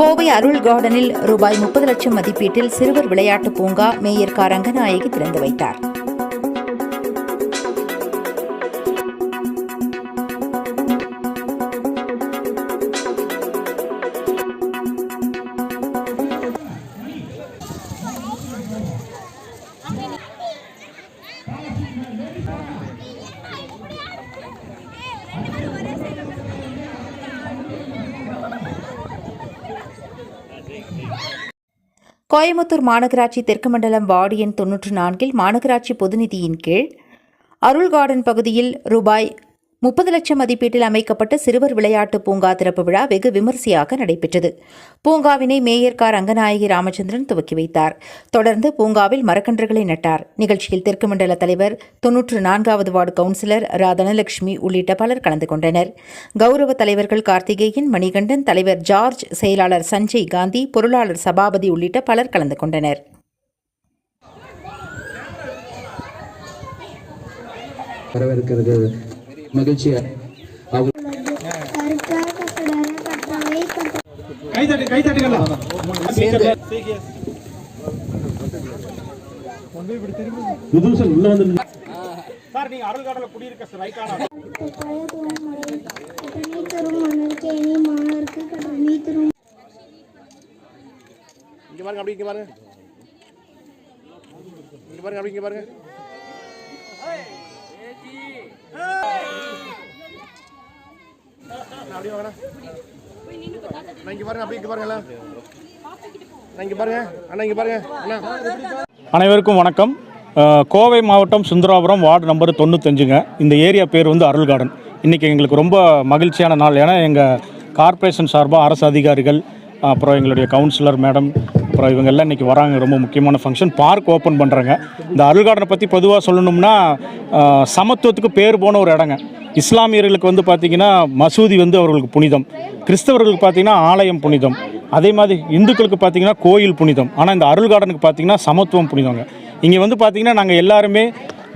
கோவை அருள் கார்டனில் ரூபாய் முப்பது லட்சம் மதிப்பீட்டில் சிறுவர் விளையாட்டு பூங்கா மேயர் கா. ரங்கநாயகி திறந்து வைத்தார். கோயம்புத்தூர் மாநகராட்சி தெற்கு மண்டலம் வார்டு எண் தொன்னூற்று நான்கில் மாநகராட்சி பொதுநிதியின் கீழ் அருள் கார்டன் பகுதியில் ரூபாய் முப்பது லட்சம் மதிப்பீட்டில் அமைக்கப்பட்ட சிறுவர் விளையாட்டு பூங்கா திறப்பு விழா வெகு விமரிசையாக நடைபெற்றது. பூங்காவினை மேயர் கா. ரங்கநாயகி ராமச்சந்திரன் துவக்கி வைத்தார். தொடர்ந்து பூங்காவில் மரக்கன்றுகளை நட்டார். நிகழ்ச்சியில் தெற்கு மண்டல தலைவர் தொன்னூற்று நான்காவது வார்டு கவுன்சிலர் ரா தனலட்சுமி உள்ளிட்ட பலர் கலந்து கொண்டனர். கௌரவ தலைவர்கள் கார்த்திகேயன் மணிகண்டன் தலைவர் ஜார்ஜ் செயலாளர் சஞ்சய் காந்தி பொருளாளர் சபாபதி உள்ளிட்ட பலர் கலந்து கொண்டனர். வரவேற்கிறது. மகிழ்ச்சி அவர் கருத்தாக தொடர கற்றவை கற்ற கைதட்டு கைதட்டுங்களா விதூஷன் உள்ள வந்து சார் நீங்க அருள் காடல குடியிருக்க சார் தரும் இங்க பாருங்க அப்படி இங்க பாருங்க. இங்க பாருங்க அப்படி இங்க பாருங்க. அப்படியே வாங்கண்ணா. நான் பாருங்க நான் பாருங்க அண்ணா பாருங்க அண்ணா. அனைவருக்கும் வணக்கம். கோவை மாவட்டம் சுந்தராபுரம் வார்டு நம்பர் தொண்ணூத்தஞ்சுங்க. இந்த ஏரியா பேர் வந்து அருள் கார்டன் இன்றைக்கி எங்களுக்கு ரொம்ப மகிழ்ச்சியான நாள். ஏன்னா எங்கள் கார்ப்பரேஷன் சார்பாக அரசு அதிகாரிகள் அப்புறம் எங்களுடைய கவுன்சிலர் மேடம் அப்புறம் இவங்கெல்லாம் இன்றைக்கி வராங்க. ரொம்ப முக்கியமான ஃபங்க்ஷன் பார்க் ஓப்பன் பண்ணுறாங்க இந்த அருள் கார்டனை பற்றி பொதுவாக சொல்லணும்னா சமத்துவத்துக்கு பேர் போன ஒரு இடங்க. இஸ்லாமியர்களுக்கு வந்து பார்த்திங்கன்னா மசூதி வந்து அவர்களுக்கு புனிதம். கிறிஸ்தவர்களுக்கு பார்த்திங்கன்னா ஆலயம் புனிதம். அதே மாதிரி இந்துக்களுக்கு பார்த்தீங்கன்னா கோயில் புனிதம். ஆனால் இந்த அருள் கார்டனுக்கு பார்த்தீங்கன்னா சமத்துவம் புனிதங்க. இங்கே வந்து பார்த்திங்கன்னா நாங்கள் எல்லாருமே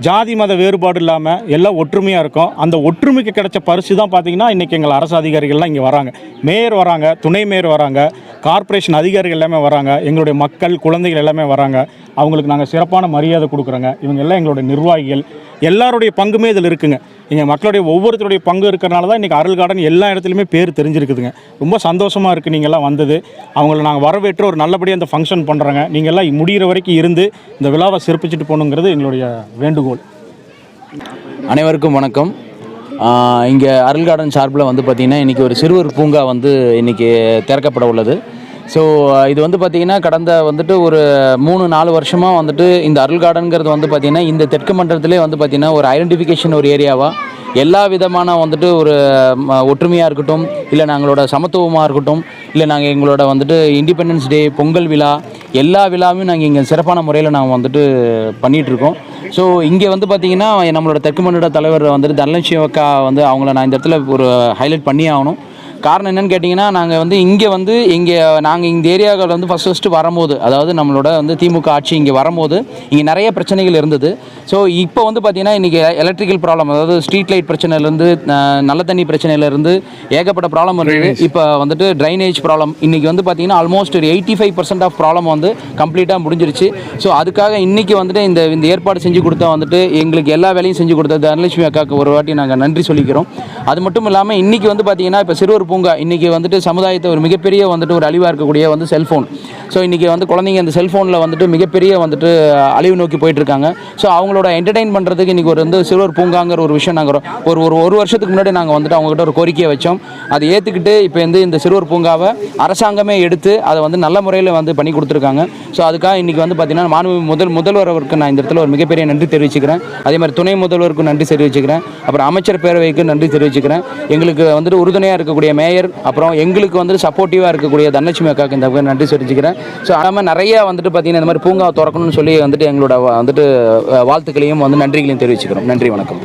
ஜாதி மத வேறுபாடு இல்லாமல் எல்லாம் ஒற்றுமையாக இருக்கும். அந்த ஒற்றுமைக்கு கிடைச்ச பரிசு தான் பார்த்தீங்கன்னா இன்றைக்கி எங்கள் அரசு அதிகாரிகள்லாம் இங்கே வராங்க. மேயர் வராங்க துணை மேயர் வராங்க கார்ப்பரேஷன் அதிகாரிகள் எல்லாமே வராங்க எங்களுடைய மக்கள் குழந்தைகள் எல்லாமே வராங்க. அவங்களுக்கு நாங்கள் சிறப்பான மரியாதை கொடுக்குறோங்க. இவங்க எல்லாம் எங்களுடைய நிர்வாகிகள். எல்லாருடைய பங்குமே இதில் இருக்குங்க. இங்கே மக்களுடைய ஒவ்வொருத்தருடைய பங்கு இருக்கிறனால தான் இன்றைக்கி அருள் கார்டன் எல்லா இடத்துலையுமே பேர் தெரிஞ்சிருக்குதுங்க. ரொம்ப சந்தோஷமாக இருக்குது நீங்கள்லாம் வந்தது. அவங்கள நாங்கள் வரவேற்று ஒரு நல்லபடியாக அந்த ஃபங்க்ஷன் பண்ணுறோங்க நீங்கள் எல்லாம் முடிகிற வரைக்கும் இருந்து இந்த விழாவை சிறப்பிச்சுட்டு போகணுங்கிறது எங்களுடைய வேண்டுகோள். அனைவருக்கும் வணக்கம். இங்கே அருள் கார்டன் சார்பில் வந்து பார்த்திங்கன்னா இன்றைக்கி ஒரு சிறுவர் பூங்கா வந்து இன்றைக்கி திறக்கப்பட உள்ளது. ஸோ uh, இது வந்து பார்த்திங்கன்னா கடந்த வந்துட்டு ஒரு மூணு நாலு வருஷமாக வந்துட்டு இந்த அருள் கார்டனுங்கிறது வந்து பார்த்திங்கன்னா இந்த தெற்கு மண்டலத்திலே வந்து பார்த்திங்கன்னா ஒரு ஐடென்டிஃபிகேஷன் ஒரு ஏரியாவாக எல்லா விதமான வந்துட்டு ஒரு ஒற்றுமையாக இருக்கட்டும் இல்லை நாங்களோட சமத்துவமாக இருக்கட்டும் இல்லை நாங்கள் எங்களோட வந்துட்டு இண்டிபெண்டன்ஸ் டே பொங்கல் விழா எல்லா விழாவையும் நாங்கள் இங்கே சிறப்பான முறையில் நாங்கள் வந்துட்டு பண்ணிகிட்ருக்கோம் ஸோ இங்கே வந்து பார்த்தீங்கன்னா நம்மளோட தெற்கு மண்டல தலைவர் வந்துட்டு தனலட்சுமி அக்கா வந்து அவங்கள நான் இந்த இடத்துல ஒரு ஹைலைட் பண்ணி ஆகணும். காரணம் என்னன்னு கேட்டிங்கன்னா நாங்கள் வந்து இங்கே வந்து இங்கே நாங்கள் இந்த ஏரியாவில் வந்து ஃபஸ்ட் ஃபஸ்ட்டு வரும்போது அதாவது நம்மளோட வந்து திமுக ஆட்சி இங்கே வரும்போது இங்கே நிறைய பிரச்சனைகள் இருந்தது. ஸோ இப்போ வந்து பார்த்திங்கன்னா இன்றைக்கி எலக்ட்ரிக்கல் ப்ராப்ளம் அதாவது ஸ்ட்ரீட் லைட் பிரச்சனையிலேருந்து நல்ல தண்ணி பிரச்சனையிலேருந்து ஏகப்பட்ட ப்ராப்ளம் இருந்தது. இப்போ வந்துட்டு ட்ரைனேஜ் ப்ராப்ளம் இன்றைக்கி வந்து பார்த்திங்கன்னா ஆல்மோஸ்ட் ஒரு eighty five percent of problem வந்து கம்ப்ளீட்டாக முடிஞ்சிருச்சு. ஸோ அதுக்காக இன்றைக்கி வந்துட்டு இந்த இந்த ஏற்பாடு செஞ்சு கொடுத்த வந்துட்டு எங்களுக்கு எல்லா வேலையும் செஞ்சு கொடுத்த தனலட்சுமி அக்காவுக்கு ஒரு வாட்டி நாங்கள் நன்றி சொல்லிக்கிறோம். அது மட்டும் இல்லாமல் இன்றைக்கி வந்து பார்த்திங்கன்னா இப்போ சிறுவர் பூங்கா. இன்றைக்கி வந்துட்டு சமுதாயத்தை ஒரு மிகப்பெரிய வந்துட்டு ஒரு அழிவாக இருக்கக்கூடிய வந்து செல்ஃபோன். ஸோ இன்றைக்கி வந்து குழந்தைங்க அந்த செல்ஃபோனில் வந்துட்டு மிகப்பெரிய வந்துட்டு அழிவு நோக்கி போயிட்டுருக்காங்க. ஸோ அவங்களோட என்டர்டெயின் பண்ணுறதுக்கு இன்றைக்கி ஒரு வந்து சிறுவர் பூங்காங்கிற ஒரு விஷயம் நாங்கள் ஒரு ஒரு ஒரு வருஷத்துக்கு முன்னாடி நாங்கள் வந்துட்டு அவங்ககிட்ட ஒரு கோரிக்கையை வச்சோம். அதை ஏற்றுக்கிட்டு இப்போ வந்து இந்த சிறுவர் பூங்காவை அரசாங்கமே எடுத்து அதை வந்து நல்ல முறையில் வந்து பண்ணி கொடுத்துருக்காங்க. ஸோ அதுக்காக இன்றைக்கி வந்து பார்த்திங்கன்னா மாண்பு முதல் முதல்வர் அவருக்கு நான் இந்த இடத்துல ஒரு மிகப்பெரிய நன்றி தெரிவிச்சுக்கிறேன். அதே மாதிரி துணை முதல்வருக்கும் நன்றி தெரிவிச்சுக்கிறேன். அப்புறம் அமைச்சர் பேரவைக்கு நன்றி தெரிவிச்சுக்கிறேன். எங்களுக்கு வந்துட்டு உறுதுணையாக இருக்கக்கூடிய மேயர் அப்புறம் எங்களுக்கு வந்து சப்போர்ட்டிவாக இருக்கக்கூடிய தனலட்சுமி அக்காவுக்கு இந்த நன்றி தெரிஞ்சுக்கிறேன் ஸோ அல்லாமல் நிறைய வந்துட்டு பார்த்தீங்கன்னா இந்த மாதிரி பூங்கா திறக்கணும்னு சொல்லி வந்துட்டு எங்களோட வந்துட்டு வாழ்த்துக்களையும் வந்து நன்றிகளையும் தெரிவிச்சுக்கிறோம். நன்றி வணக்கம்.